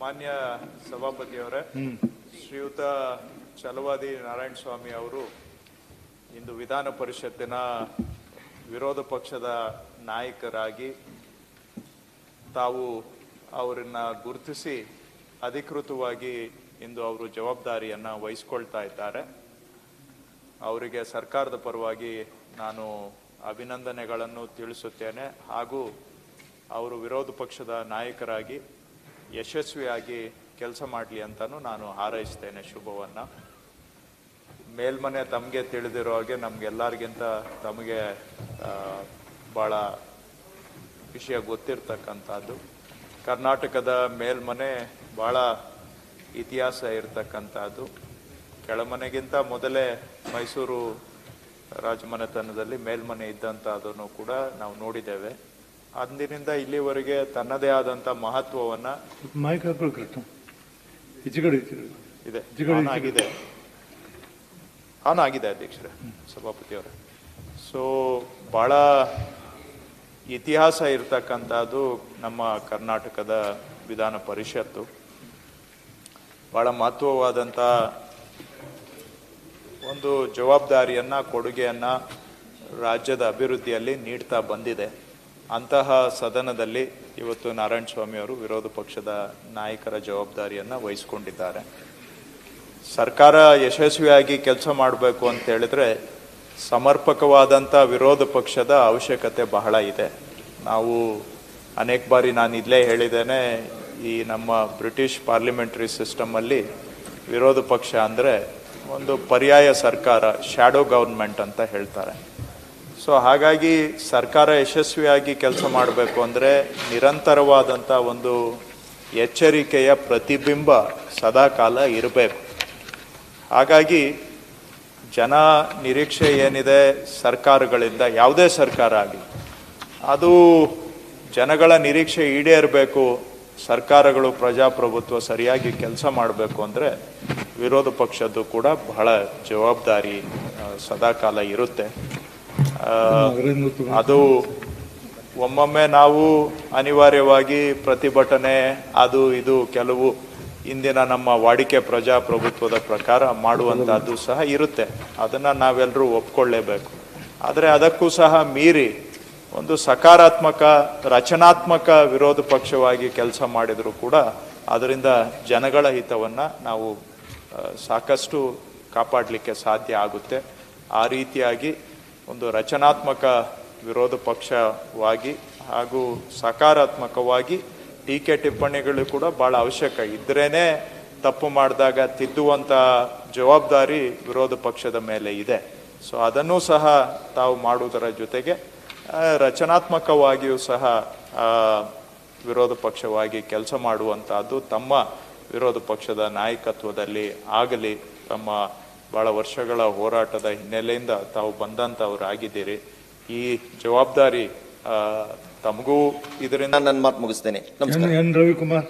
ಮಾನ್ಯ ಸಭಾಪತಿಯವರೇ ಶ್ರೀಯುತ ಚಲವಾದಿ ನಾರಾಯಣ ಸ್ವಾಮಿ ಅವರು ಇಂದು ವಿಧಾನ ಪರಿಷತ್ತಿನ ವಿರೋಧ ಪಕ್ಷದ ನಾಯಕರಾಗಿ ತಾವು ಅವರನ್ನ ಗುರುತಿಸಿ ಅಧಿಕೃತವಾಗಿ ಇಂದು ಅವರು ಜವಾಬ್ದಾರಿಯನ್ನು ವಹಿಸ್ಕೊಳ್ತಾ ಇದ್ದಾರೆ. ಅವರಿಗೆ ಸರ್ಕಾರದ ಪರವಾಗಿ ನಾನು ಅಭಿನಂದನೆಗಳನ್ನು ತಿಳಿಸುತ್ತೇನೆ ಹಾಗೂ ಅವರು ವಿರೋಧ ಪಕ್ಷದ ನಾಯಕರಾಗಿ ಯಶಸ್ವಿಯಾಗಿ ಕೆಲಸ ಮಾಡಲಿ ಅಂತಲೂ ನಾನು ಹಾರೈಸ್ತೇನೆ ಶುಭವನ್ನ. ಮೇಲ್ಮನೆ ತಮಗೆ ತಿಳಿದಿರೋ ಹಾಗೆ ನಮ್ಗೆಲ್ಲರಿಗಿಂತ ತಮಗೆ ಭಾಳ ವಿಷಯ ಗೊತ್ತಿರ್ತಕ್ಕಂಥದ್ದು. ಕರ್ನಾಟಕದ ಮೇಲ್ಮನೆ ಭಾಳ ಇತಿಹಾಸ ಇರತಕ್ಕಂಥದ್ದು. ಕೆಳಮನೆಗಿಂತ ಮೊದಲೇ ಮೈಸೂರು ರಾಜಮನೆತನದಲ್ಲಿ ಮೇಲ್ಮನೆ ಇದ್ದಂಥದ್ದನ್ನು ಕೂಡ ನಾವು ನೋಡಿದ್ದೇವೆ. ಅಂದಿನಿಂದ ಇಲ್ಲಿವರೆಗೆ ತನ್ನದೇ ಆದಂತ ಮಹತ್ವವನ್ನ ಮೈಕ್ ಇದೆ. ಆಗಿದೆ. ಆನ್ ಆಗಿದೆ ಅಧ್ಯಕ್ಷರೇ ಸಭಾಪತಿಯವರೇ ಸೊ ಬಹಳ ಇತಿಹಾಸ ಇರ್ತಕ್ಕಂಥದ್ದು ನಮ್ಮ ಕರ್ನಾಟಕದ ವಿಧಾನ ಪರಿಷತ್ತು. ಬಹಳ ಮಹತ್ವವಾದಂಥ ಒಂದು ಜವಾಬ್ದಾರಿಯನ್ನ ಕೊಡುಗೆಯನ್ನ ರಾಜ್ಯದ ಅಭಿವೃದ್ಧಿಯಲ್ಲಿ ನೀಡ್ತಾ ಬಂದಿದೆ. ಅಂತಹ ಸದನದಲ್ಲಿ ಇವತ್ತು ನಾರಾಯಣ ಸ್ವಾಮಿ ಅವರು ವಿರೋಧ ಪಕ್ಷದ ನಾಯಕರ ಜವಾಬ್ದಾರಿಯನ್ನು ವಹಿಸಿಕೊಂಡಿದ್ದಾರೆ. ಸರ್ಕಾರ ಯಶಸ್ವಿಯಾಗಿ ಕೆಲಸ ಮಾಡಬೇಕು ಅಂತ ಹೇಳಿದ್ರೆ ಸಮರ್ಪಕವಾದಂಥ ವಿರೋಧ ಪಕ್ಷದ ಅವಶ್ಯಕತೆ ಬಹಳ ಇದೆ. ನಾವು ಅನೇಕ ಬಾರಿ ನಾನು ಇಲ್ಲೇ ಹೇಳಿದ್ದೇನೆ, ಈ ನಮ್ಮ ಬ್ರಿಟಿಷ್ ಪಾರ್ಲಿಮೆಂಟರಿ ಸಿಸ್ಟಮಲ್ಲಿ ವಿರೋಧ ಪಕ್ಷ ಅಂದರೆ ಒಂದು ಪರ್ಯಾಯ ಸರ್ಕಾರ ಶ್ಯಾಡೋ ಗೌರ್ಮೆಂಟ್ ಅಂತ ಹೇಳ್ತಾರೆ. ಸೊ ಹಾಗಾಗಿ ಸರ್ಕಾರ ಯಶಸ್ವಿಯಾಗಿ ಕೆಲಸ ಮಾಡಬೇಕು ಅಂದರೆ ನಿರಂತರವಾದಂಥ ಒಂದು ಎಚ್ಚರಿಕೆಯ ಪ್ರತಿಬಿಂಬ ಸದಾಕಾಲ ಇರಬೇಕು. ಹಾಗಾಗಿ ಜನ ನಿರೀಕ್ಷೆ ಏನಿದೆ ಸರ್ಕಾರಗಳಿಂದ, ಯಾವುದೇ ಸರ್ಕಾರ ಆಗಲಿ, ಅದು ಜನಗಳ ನಿರೀಕ್ಷೆ ಈಡೇರಬೇಕು, ಸರ್ಕಾರಗಳು ಪ್ರಜಾಪ್ರಭುತ್ವ ಸರಿಯಾಗಿ ಕೆಲಸ ಮಾಡಬೇಕು ಅಂದರೆ ವಿರೋಧ ಪಕ್ಷದ್ದು ಕೂಡ ಬಹಳ ಜವಾಬ್ದಾರಿ ಸದಾಕಾಲ ಇರುತ್ತೆ. ಅದು ಒಮ್ಮೊಮ್ಮೆ ನಾವು ಅನಿವಾರ್ಯವಾಗಿ ಪ್ರತಿಭಟನೆ, ಅದು ಇದು ಕೆಲವು ಇಂದಿನ ನಮ್ಮ ವಾಡಿಕೆ ಪ್ರಜಾಪ್ರಭುತ್ವದ ಪ್ರಕಾರ ಮಾಡುವಂಥದ್ದು ಸಹ ಇರುತ್ತೆ. ಅದನ್ನ ನಾವೆಲ್ಲರೂ ಒಪ್ಕೊಳ್ಳೇಬೇಕು. ಆದರೆ ಅದಕ್ಕೂ ಸಹ ಮೀರಿ ಒಂದು ಸಕಾರಾತ್ಮಕ, ರಚನಾತ್ಮಕ ವಿರೋಧ ಪಕ್ಷವಾಗಿ ಕೆಲಸ ಮಾಡಿದರೂ ಕೂಡ ಅದರಿಂದ ಜನಗಳ ಹಿತವನ್ನು ನಾವು ಸಾಕಷ್ಟು ಕಾಪಾಡಲಿಕ್ಕೆ ಸಾಧ್ಯ ಆಗುತ್ತೆ. ಆ ರೀತಿಯಾಗಿ ಒಂದು ರಚನಾತ್ಮಕ ವಿರೋಧ ಪಕ್ಷವಾಗಿ ಹಾಗೂ ಸಕಾರಾತ್ಮಕವಾಗಿ ಟೀಕೆ ಟಿಪ್ಪಣಿಗಳು ಕೂಡ ಬಹಳ ಅವಶ್ಯಕ. ಇದ್ರೇನೆ ತಪ್ಪು ಮಾಡಿದಾಗ ತಿದ್ದುವಂತ ಜವಾಬ್ದಾರಿ ವಿರೋಧ ಪಕ್ಷದ ಮೇಲೆ ಇದೆ. ಸೊ ಅದನ್ನು ಸಹ ತಾವು ಮಾಡುವುದರ ಜೊತೆಗೆ ರಚನಾತ್ಮಕವಾಗಿಯೂ ಸಹ ವಿರೋಧ ಪಕ್ಷವಾಗಿ ಕೆಲಸ ಮಾಡುವಂತಹದ್ದು ತಮ್ಮ ವಿರೋಧ ಪಕ್ಷದ ನಾಯಕತ್ವದಲ್ಲಿ ಆಗಲಿ, ತಮ್ಮ ಬಹಳ ವರ್ಷಗಳ ಹೋರಾಟದ ಹಿನ್ನೆಲೆಯಿಂದ ತಾವು ಬಂದಂತವರಾಗಿದ್ದೀರಿ. ಈ ಜವಾಬ್ದಾರಿ ತಮಗೂ ಇದರಿಂದ ನಾನು ನನ್ನ ಮಾತು ಮುಗಿಸ್ತೇನೆ. ನಮಸ್ಕಾರ. N N Ravikumar.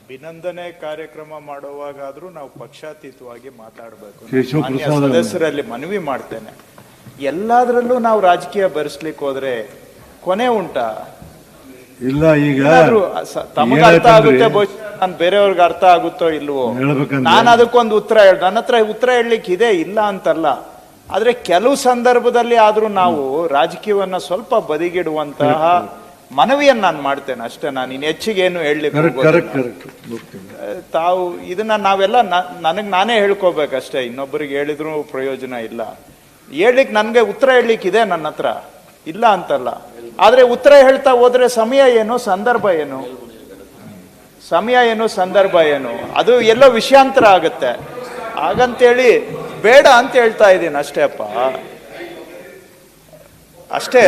ಅಭಿನಂದನೆ ಕಾರ್ಯಕ್ರಮ ಮಾಡುವಾಗಾದ್ರೂ ನಾವು ಪಕ್ಷಾತೀತವಾಗಿ ಮಾತಾಡಬೇಕು. ಮಾನ್ಯ ಸದಸ್ಯರಲ್ಲಿ ಮನವಿ ಮಾಡ್ತೇನೆ. ಎಲ್ಲಾದ್ರಲ್ಲೂ ನಾವು ರಾಜಕೀಯ ಬರೆಸ್ಲಿಕ್ಕೆ ಹೋದ್ರೆ ಕೊನೆ ಉಂಟಾ? ಇಲ್ಲ ಈಗ ತಮಗೆ ಅರ್ಥ ಆಗುತ್ತೆ ಬಹುಶಃ ನಾನು ಬೇರೆಯವ್ರಿಗೆ ಅರ್ಥ ಆಗುತ್ತೋ ಇಲ್ವೋ? ನಾನು ಅದಕ್ಕೊಂದು ಉತ್ತರ ಹೇಳ ನನ್ನ ಹತ್ರ ಉತ್ತರ ಹೇಳಲಿಕ್ಕೆ ಇದೆ ಇಲ್ಲ ಅಂತಲ್ಲ. ಆದ್ರೆ ಕೆಲವು ಸಂದರ್ಭದಲ್ಲಿ ಆದರೂ ನಾವು ರಾಜಕೀಯವನ್ನ ಸ್ವಲ್ಪ ಬದಿಗಿಡುವಂತಹ ಮನವಿಯನ್ನು ನಾನು ಮಾಡ್ತೇನೆ ಅಷ್ಟೇ. ನಾನು ಇನ್ನು ಹೆಚ್ಚಿಗೆ ಏನು ಹೇಳಲಿಕ್ಕೆ ತಾವು ಇದನ್ನ ನಾವೆಲ್ಲ ನನಗೆ ನಾನೇ ಹೇಳ್ಕೋಬೇಕಷ್ಟೇ. ಇನ್ನೊಬ್ಬರಿಗೆ ಹೇಳಿದ್ರು ಪ್ರಯೋಜನ ಇಲ್ಲ. ಹೇಳಲಿಕ್ಕೆ ನನಗೆ ಉತ್ತರ ಹೇಳಲಿಕ್ಕೆ ಇದೆ ನನ್ನ ಹತ್ರ. ಇಲ್ಲ ಅಂತಲ್ಲ. ಆದ್ರೆ ಉತ್ತರ ಹೇಳ್ತಾ ಹೋದ್ರೆ ಸಮಯ ಏನು ಸಂದರ್ಭ ಏನು? ಸಮಯ ಏನು ಸಂದರ್ಭ ಏನು ಅದು ಎಲ್ಲೋ ವಿಷಯಾಂತರ ಆಗುತ್ತೆ. ಹಾಗಂತೇಳಿ ಬೇಡ ಅಂತ ಹೇಳ್ತಾ ಇದ್ದೀನಿ ಅಷ್ಟೇ ಅಪ್ಪ. ಅಷ್ಟೇ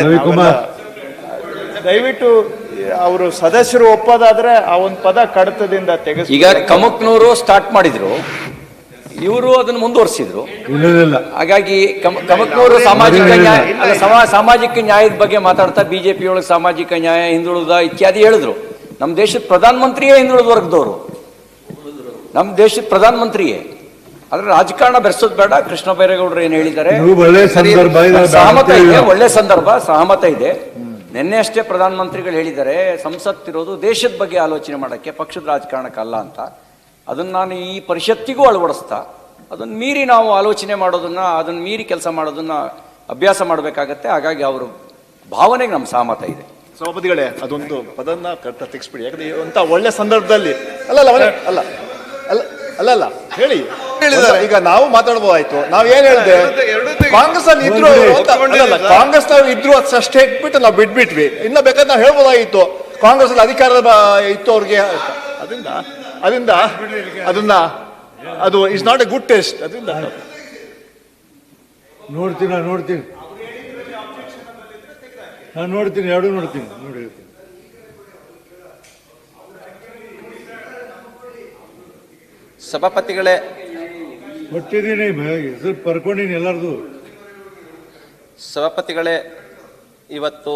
ದಯವಿಟ್ಟು ಅವರು ಸದಸ್ಯರು ಒಪ್ಪೋದಾದ್ರೆ ಆ ಒಂದು ಪದ ಕಡತದಿಂದ ತೆಗೆಸ್ ಈಗ ಕಮಕ್ನವರು ಸ್ಟಾರ್ಟ್ ಮಾಡಿದ್ರು. ಇವರು ಅದನ್ನು ಮುಂದುವರಿಸಿದ್ರು. ಹಾಗಾಗಿ ಕಮ- ಕಮಕ್ನವರು ಸಾಮಾಜಿಕ ನ್ಯಾಯ ಸಾಮಾಜಿಕ ನ್ಯಾಯದ ಬಗ್ಗೆ ಮಾತಾಡ್ತಾ ಬಿಜೆಪಿ ಒಳಗೆ ಸಾಮಾಜಿಕ ನ್ಯಾಯ ಹಿಂದುಳಿದ ಇತ್ಯಾದಿ ಹೇಳಿದ್ರು. ನಮ್ಮ ದೇಶದ ಪ್ರಧಾನಮಂತ್ರಿಯೇ ಹಿಂದುಳಿದ ವರ್ಗದವರು ನಮ್ಮ ದೇಶದ ಪ್ರಧಾನಮಂತ್ರಿಯೇ. ಆದ್ರೆ ರಾಜಕಾರಣ ಬೆರೆಸೋದು ಬೇಡ ಕೃಷ್ಣ ಬೈರೇಗೌಡರು ಏನು ಹೇಳಿದ್ದಾರೆ? ಒಳ್ಳೆ ಸಂದರ್ಭ ಇದೆ, ಸಹಮತ ಇದೆ ಒಳ್ಳೆ ಸಂದರ್ಭ ಸಹಮತ ಇದೆ. ನಿನ್ನೆ ಅಷ್ಟೇ ಪ್ರಧಾನಮಂತ್ರಿಗಳು ಹೇಳಿದ್ದಾರೆ ಸಂಸತ್ತಿರೋದು ದೇಶದ ಬಗ್ಗೆ ಆಲೋಚನೆ ಮಾಡೋಕ್ಕೆ ಪಕ್ಷದ ರಾಜಕಾರಣಕ್ಕಲ್ಲ ಅಂತ. ಅದನ್ನು ನಾನು ಈ ಪರಿಷತ್ತಿಗೂ ಅಳವಡಿಸ್ತಾ ಅದನ್ನು ಮೀರಿ ನಾವು ಆಲೋಚನೆ ಮಾಡೋದನ್ನ ಅದನ್ನು ಮೀರಿ ಕೆಲಸ ಮಾಡೋದನ್ನ ಅಭ್ಯಾಸ ಮಾಡಬೇಕಾಗತ್ತೆ. ಹಾಗಾಗಿ ಅವರು ಭಾವನೆಗೆ ನಮ್ಮ ಸಹಮತ ಇದೆ. ಸಭಾಪತಿಗಳೇ ಅದೊಂದು ಪದನ್ನ ಕರೆಕ್ಟ್ ತೆಗಿಸ್ಬಿಡಿ. ಯಾಕಂದ್ರೆ ಅಂತ ಒಳ್ಳೆ ಸಂದರ್ಭದಲ್ಲಿ ಅಲ್ಲ ಅಲ್ಲ ಒಳ್ಳೆ- ಅಲ್ಲ ಅಲ್ಲ ಅಲ್ಲ ಅಲ್ಲ ಹೇಳಿ ಈಗ ನಾವು ಮಾತಾಡ್ಬೋದಾಯ್ತು. ನಾವ್ ಏನ್ ಹೇಳಿದೆ? ಕಾಂಗ್ರೆಸ್ ಅಲ್ಲಿ ಇದ್ರು ಅಂತ- ಅಲ್ಲಲ್ಲ, ಕಾಂಗ್ರೆಸ್ ನಾವು ಇದ್ರು ಅಷ್ಟೇ ಇಟ್ಬಿಟ್ಟು ನಾವು ಬಿಟ್ಬಿಟ್ವಿ. ಇನ್ನ ಬೇಕಾದ್ರೆ ನಾವು ಹೇಳ್ಬೋದಾಗಿತ್ತು ಕಾಂಗ್ರೆಸ್ ಅಲ್ಲಿ ಅಧಿಕಾರ ಇತ್ತು ಅವ್ರಿಗೆ. ಅದರಿಂದ ಅದರಿಂದ ಅದನ್ನ ಅದು is not a good taste ಅದರಿಂದ ನೋಡ್ತೀನಿ ನೋಡ್ತೀನಿ ನಾನು ನೋಡ್ತೀನಿ ಎರಡು ನೋಡ್ತೀನಿ ನೋಡಿ ಸಭಾಪತಿಗಳೇ ಕೊಟ್ಟಿದ್ದೀನಿ ಹೆಸರು ಬರ್ಕೊಂಡಿನಿ ಎಲ್ಲರದು. ಸಭಾಪತಿಗಳೇ ಇವತ್ತು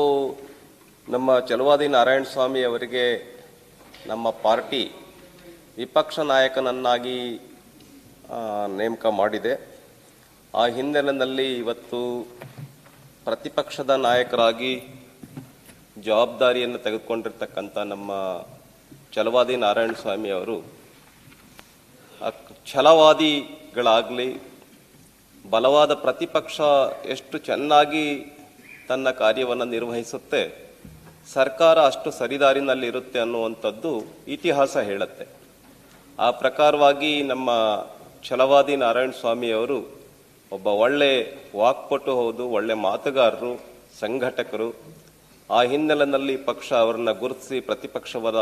ನಮ್ಮ ಚಲುವಾದಿ ನಾರಾಯಣ ಸ್ವಾಮಿ ಅವರಿಗೆ ನಮ್ಮ ಪಾರ್ಟಿ ವಿಪಕ್ಷ ನಾಯಕನನ್ನಾಗಿ ನೇಮಕ ಮಾಡಿದೆ. ಆ ಹಿನ್ನೆಲೆಯಲ್ಲಿ ಇವತ್ತು ಪ್ರತಿಪಕ್ಷದ ನಾಯಕರಾಗಿ ಜವಾಬ್ದಾರಿಯನ್ನು ತೆಗೆದುಕೊಂಡಿರ್ತಕ್ಕಂಥ ನಮ್ಮ ಛಲವಾದಿ ನಾರಾಯಣ ಸ್ವಾಮಿ ಅವರು ಛಲವಾದಿಗಳಾಗಲಿ, ಬಲವಾದ ಪ್ರತಿಪಕ್ಷ ಎಷ್ಟು ಚೆನ್ನಾಗಿ ತನ್ನ ಕಾರ್ಯವನ್ನು ನಿರ್ವಹಿಸುತ್ತೆ, ಸರ್ಕಾರ ಅಷ್ಟು ಸರಿದಾರಿನಲ್ಲಿರುತ್ತೆ ಅನ್ನುವಂಥದ್ದು ಇತಿಹಾಸ ಹೇಳುತ್ತೆ. ಆ ಪ್ರಕಾರವಾಗಿ ನಮ್ಮ ಛಲವಾದಿ ನಾರಾಯಣ ಸ್ವಾಮಿ ಅವರು ಒಬ್ಬ ಒಳ್ಳೆ ವಾಕ್ಪಟು ಹೌದು ಒಳ್ಳೆ ಮಾತುಗಾರರು ಸಂಘಟಕರು. ಆ ಹಿನ್ನೆಲೆಯಲ್ಲಿ ಪಕ್ಷ ಅವರನ್ನ ಗುರುತಿಸಿ ಪ್ರತಿಪಕ್ಷವರ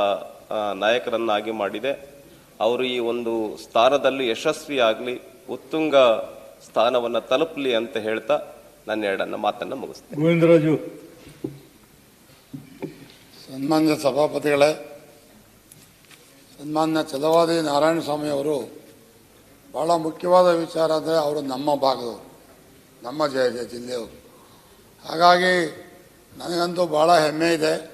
ನಾಯಕರನ್ನಾಗಿ ಮಾಡಿದೆ. ಅವರು ಈ ಒಂದು ಸ್ಥಾನದಲ್ಲಿ ಯಶಸ್ವಿಯಾಗಲಿ ಉತ್ತುಂಗ ಸ್ಥಾನವನ್ನು ತಲುಪಲಿ ಅಂತ ಹೇಳ್ತಾ ನನ್ನ ಎರಡನ್ನ ಮಾತನ್ನು ಮುಗಿಸ್ತೇನೆ. ಗೋವಿಂದರಾಜು. ಸನ್ಮಾನ್ಯ ಸಭಾಪತಿಗಳೇ ಸನ್ಮಾನ್ಯ ಚಲವಾದಿ ನಾರಾಯಣ ಸ್ವಾಮಿ ಅವರು ಬಹಳ ಮುಖ್ಯವಾದ ವಿಚಾರ ಅಂದರೆ ಅವರು ನಮ್ಮ ಭಾಗದವರು, ನಮ್ಮ ಜಯ ಜ- ಜಿಲ್ಲೆಯವರು. ಹಾಗಾಗಿ ನನಗಂತೂ ಭಾಳ ಹೆಮ್ಮೆ ಇದೆ.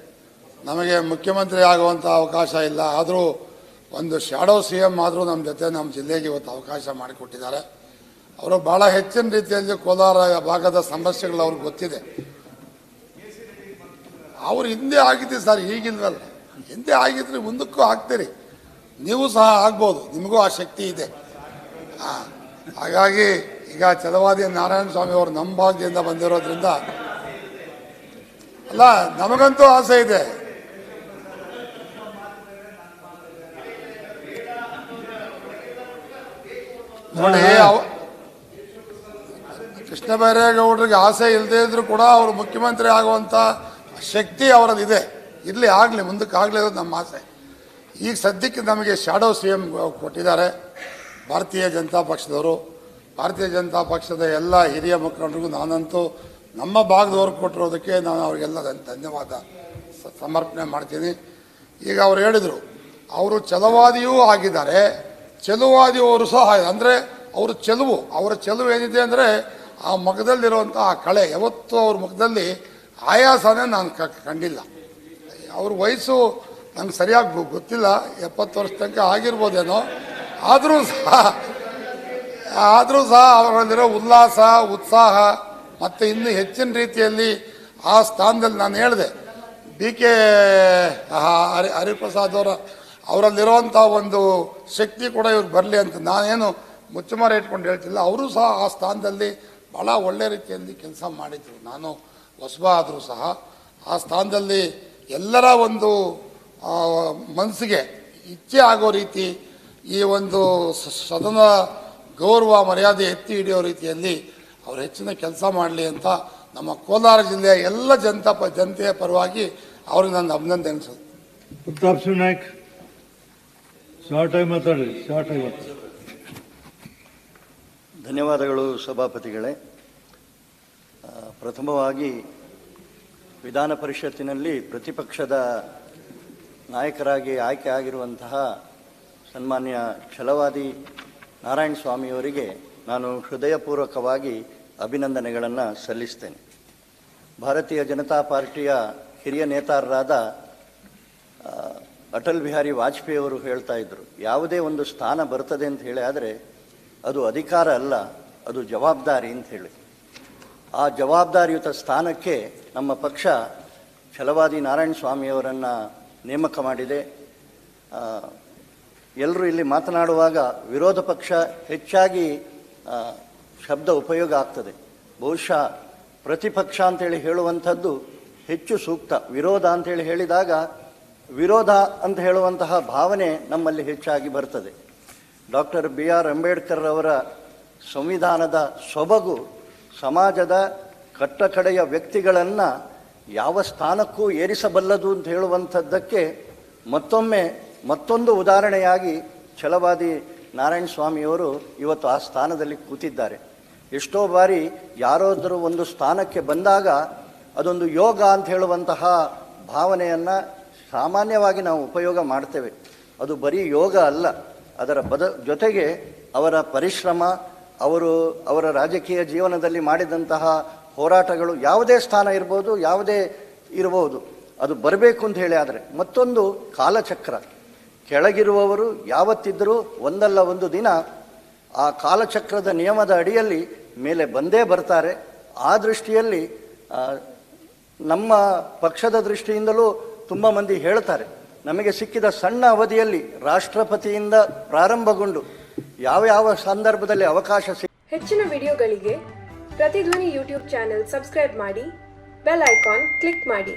ನಮಗೆ ಮುಖ್ಯಮಂತ್ರಿ ಆಗುವಂಥ ಅವಕಾಶ ಇಲ್ಲ. ಆದರೂ ಒಂದು ಶ್ಯಾಡೋ ಸಿ ಎಂ ಆದರೂ ನಮ್ಮ ಜೊತೆ ನಮ್ಮ ಜಿಲ್ಲೆಗೆ ಇವತ್ತು ಅವಕಾಶ ಮಾಡಿಕೊಟ್ಟಿದ್ದಾರೆ. ಅವರು ಭಾಳ ಹೆಚ್ಚಿನ ರೀತಿಯಲ್ಲಿ ಕೋಲಾರ ಭಾಗದ ಸಮಸ್ಯೆಗಳು ಅವ್ರಿಗೆ ಗೊತ್ತಿದೆ. ಅವರು ಹಿಂದೆ ಆಗಿದ್ದೆ ಸರ್, ಈಗಿಲ್ವಲ್ಲ. ಹಿಂದೆ ಆಗಿದ್ರೆ ಮುಂದಕ್ಕೂ ಆಗ್ತೀರಿ. ನೀವು ಸಹ ಆಗ್ಬೋದು. ನಿಮಗೂ ಆ ಶಕ್ತಿ ಇದೆ. ಹಾಗಾಗಿ ಈಗ ಚಲವಾದಿ ನಾರಾಯಣ ಸ್ವಾಮಿ ಅವರು ನಮ್ಮ ಭಾಗ್ಯದಿಂದ ಬಂದಿರೋದ್ರಿಂದ ಅಲ್ಲ ನಮಗಂತೂ ಆಸೆ ಇದೆ. ನೋಡಿ ಕೃಷ್ಣ ಬೈರೇಗೌಡರಿಗೆ ಆಸೆ ಇಲ್ಲದೆ ಇದ್ರು ಕೂಡ ಅವರು ಮುಖ್ಯಮಂತ್ರಿ ಆಗುವಂಥ ಶಕ್ತಿ ಅವರಲ್ಲಿದೆ. ಇರಲಿ ಆಗಲಿ ಮುಂದಕ್ಕೆ ಆಗಲಿ ಅನ್ನೋದು ನಮ್ಮ ಆಸೆ. ಈಗ ಸದ್ಯಕ್ಕೆ ನಮಗೆ ಶಾಡೋ ಸಿ ಎಂ ಕೊಟ್ಟಿದ್ದಾರೆ. ಭಾರತೀಯ ಜನತಾ ಪಕ್ಷದವರು, ಭಾರತೀಯ ಜನತಾ ಪಕ್ಷದ ಎಲ್ಲ ಹಿರಿಯ ಮುಖಂಡರಿಗೂ ನಾನಂತೂ ನಮ್ಮ ಭಾಗದವ್ರು ಕೊಟ್ಟಿರೋದಕ್ಕೆ ನಾನು ಅವರಿಗೆಲ್ಲ ಧನ್- ಧನ್ಯವಾದ ಸಮರ್ಪಣೆ ಮಾಡ್ತೀನಿ. ಈಗ ಅವ್ರು ಹೇಳಿದರು, ಅವರು ಛಲವಾದಿಯೂ ಆಗಿದ್ದಾರೆ. ಚೆಲುವಾದಿಯವರು ಸಹ ಅಂದರೆ ಅವರು ಚೆಲುವು ಅವರ ಚೆಲುವು ಏನಿದೆ ಅಂದರೆ ಆ ಮುಖದಲ್ಲಿರುವಂಥ ಆ ಕಳೆ, ಯಾವತ್ತೂ ಅವ್ರ ಮುಖದಲ್ಲಿ ಆಯಾಸನೇ ನಾನು ಕಂಡಿಲ್ಲ. ಅವ್ರ ವಯಸ್ಸು ನಂಗೆ ಸರಿಯಾಗಿ ಗೊತ್ತಿಲ್ಲ, ಎಪ್ಪತ್ತು ವರ್ಷ ತನಕ ಆಗಿರ್ಬೋದೇನೋ ಆದರೂ ಸಹ ಆದರೂ ಸಹ ಅವರಲ್ಲಿರೋ ಉಲ್ಲಾಸ, ಉತ್ಸಾಹ ಮತ್ತು ಇನ್ನೂ ಹೆಚ್ಚಿನ ರೀತಿಯಲ್ಲಿ ಆ ಸ್ಥಾನದಲ್ಲಿ ನಾನು ಹೇಳಿದೆ ಡಿ ಕೆ ಹರಿ, ಹರಿಪ್ರಸಾದ್ ಅವರ ಅವರಲ್ಲಿರುವಂಥ ಒಂದು ಶಕ್ತಿ ಕೂಡ ಇವ್ರಿಗೆ ಬರಲಿ ಅಂತ ನಾನೇನು ಮುಚ್ಚುಮಾರಿ ಇಟ್ಕೊಂಡು ಹೇಳ್ತಿಲ್ಲ. ಅವರು ಸಹ ಆ ಸ್ಥಾನದಲ್ಲಿ ಭಾಳ ಒಳ್ಳೆ ರೀತಿಯಲ್ಲಿ ಕೆಲಸ ಮಾಡಿದರು. ನಾನು ಹೊಸಬ ಆದರೂ ಸಹ ಆ ಸ್ಥಾನದಲ್ಲಿ ಎಲ್ಲರ ಒಂದು ಮನಸ್ಸಿಗೆ ಇಚ್ಛೆ ಆಗೋ ರೀತಿ ಈ ಒಂದು ಸ- ಸದನ ಗೌರವ ಮರ್ಯಾದೆ ಎತ್ತಿ ಹಿಡಿಯೋ ರೀತಿಯಲ್ಲಿ ಅವರು ಹೆಚ್ಚಿನ ಕೆಲಸ ಮಾಡಲಿ ಅಂತ ನಮ್ಮ ಕೋಲಾರ ಜಿಲ್ಲೆಯ ಎಲ್ಲ ಜನತಾ ಪ ಜನತೆಯ ಪರವಾಗಿ ಅವ್ರಿಗೆ ನನ್ನ ಅಭಿನಂದನೆ ಅನಿಸುತ್ತೆ ಪ್ರತಾಪ್ ಸಿಂಗ್ ನಾಯ್ಕ್ ಶಾರ್ಟ್ ಆಗಿ ಮಾತಾಡಿ ಶಾರ್ಟ್ ಆಗಿ ಮಾತಾಡ್ರಿ ಧನ್ಯವಾದಗಳು ಸಭಾಪತಿಗಳೇ. ಪ್ರಥಮವಾಗಿ ವಿಧಾನ ಪರಿಷತ್ತಿನಲ್ಲಿ ಪ್ರತಿಪಕ್ಷದ ನಾಯಕರಾಗಿ ಆಯ್ಕೆ ಆಗಿರುವಂತಹ ಸನ್ಮಾನ್ಯ ಛಲವಾದಿ ನಾರಾಯಣ ಸ್ವಾಮಿಯವರಿಗೆ ನಾನು ಹೃದಯಪೂರ್ವಕವಾಗಿ ಅಭಿನಂದನೆಗಳನ್ನು ಸಲ್ಲಿಸ್ತೇನೆ. ಭಾರತೀಯ ಜನತಾ ಪಾರ್ಟಿಯ ಹಿರಿಯ ನೇತಾರರಾದ ಅಟಲ್ ಬಿಹಾರಿ ವಾಜಪೇಯಿ ಅವರು ಹೇಳ್ತಾ ಇದ್ದರು ಯಾವುದೇ ಒಂದು ಸ್ಥಾನ ಬರ್ತದೆ ಅಂತ ಹೇಳಿ ಆದರೆ ಅದು ಅಧಿಕಾರ ಅಲ್ಲ, ಅದು ಜವಾಬ್ದಾರಿ ಅಂತ ಹೇಳಿ. ಆ ಜವಾಬ್ದಾರಿಯುತ ಸ್ಥಾನಕ್ಕೆ ನಮ್ಮ ಪಕ್ಷ ಛಲವಾದಿ ನಾರಾಯಣ ಸ್ವಾಮಿಯವರನ್ನು ನೇಮಕ ಮಾಡಿದೆ. ಎಲ್ಲರೂ ಇಲ್ಲಿ ಮಾತನಾಡುವಾಗ ವಿರೋಧ ಪಕ್ಷ ಹೆಚ್ಚಾಗಿ ಶಬ್ದ ಉಪಯೋಗ ಆಗ್ತದೆ. ಬಹುಶಃ ಪ್ರತಿಪಕ್ಷ ಅಂತೇಳಿ ಹೇಳುವಂಥದ್ದು ಹೆಚ್ಚು ಸೂಕ್ತ. ವಿರೋಧ ಅಂತೇಳಿ ಹೇಳಿದಾಗ ವಿರೋಧ ಅಂತ ಹೇಳುವಂತಹ ಭಾವನೆ ನಮ್ಮಲ್ಲಿ ಹೆಚ್ಚಾಗಿ ಬರ್ತದೆ. ಡಾಕ್ಟರ್ ಬಿ ಆರ್ ಅಂಬೇಡ್ಕರ್ ಅವರ ಸಂವಿಧಾನದ ಸೊಬಗು ಸಮಾಜದ ಕಟ್ಟಕಡೆಯ ವ್ಯಕ್ತಿಗಳನ್ನು ಯಾವ ಸ್ಥಾನಕ್ಕೂ ಏರಿಸಬಲ್ಲದು ಅಂತ ಹೇಳುವಂಥದ್ದಕ್ಕೆ ಮತ್ತೊಮ್ಮೆ ಮತ್ತೊಂದು ಉದಾಹರಣೆಯಾಗಿ ಛಲವಾದಿ ನಾರಾಯಣ ಸ್ವಾಮಿಯವರು ಇವತ್ತು ಆ ಸ್ಥಾನದಲ್ಲಿ ಕೂತಿದ್ದಾರೆ. ಎಷ್ಟೋ ಬಾರಿ ಯಾರಾದರೂ ಒಂದು ಸ್ಥಾನಕ್ಕೆ ಬಂದಾಗ ಅದೊಂದು ಯೋಗ ಅಂತ ಹೇಳುವಂತಹ ಭಾವನೆಯನ್ನು ಸಾಮಾನ್ಯವಾಗಿ ನಾವು ಉಪಯೋಗ ಮಾಡ್ತೇವೆ. ಅದು ಬರೀ ಯೋಗ ಅಲ್ಲ, ಅದರ ಬದ ಜೊತೆಗೆ ಅವರ ಪರಿಶ್ರಮ, ಅವರು ಅವರ ರಾಜಕೀಯ ಜೀವನದಲ್ಲಿ ಮಾಡಿದಂತಹ ಹೋರಾಟಗಳು ಯಾವುದೇ ಸ್ಥಾನ ಇರ್ಬೋದು, ಯಾವುದೇ ಇರಬಹುದು, ಅದು ಬರಬೇಕು ಅಂತ ಹೇಳಿ ಆದರೆ ಮತ್ತೊಂದು ಕಾಲಚಕ್ರ. ಕೆಳಗಿರುವವರು ಯಾವತ್ತಿದ್ದರೂ ಒಂದಲ್ಲ ಒಂದು ದಿನ ಆ ಕಾಲಚಕ್ರದ ನಿಯಮದ ಅಡಿಯಲ್ಲಿ ಮೇಲೆ ಬಂದೇ ಬರ್ತಾರೆ. ಆ ದೃಷ್ಟಿಯಲ್ಲಿ ನಮ್ಮ ಪಕ್ಷದ ದೃಷ್ಟಿಯಿಂದಲೂ ತುಂಬ ಮಂದಿ ಹೇಳ್ತಾರೆ, ನಮಗೆ ಸಿಕ್ಕಿದ ಸಣ್ಣ ಅವಧಿಯಲ್ಲಿ ರಾಷ್ಟ್ರಪತಿಯಿಂದ ಪ್ರಾರಂಭಗೊಂಡು ಯಾವ ಯಾವ ಸಂದರ್ಭದಲ್ಲಿ ಅವಕಾಶ ಸಿಕ್ಕ ಹೆಚ್ಚಿನ ವಿಡಿಯೋಗಳಿಗೆ ಪ್ರತಿಧ್ವನಿ ಯೂಟ್ಯೂಬ್ ಚಾನೆಲ್ ಸಬ್ಸ್ಕ್ರೈಬ್ ಮಾಡಿ, ಬೆಲ್ ಐಕಾನ್ ಕ್ಲಿಕ್ ಮಾಡಿ.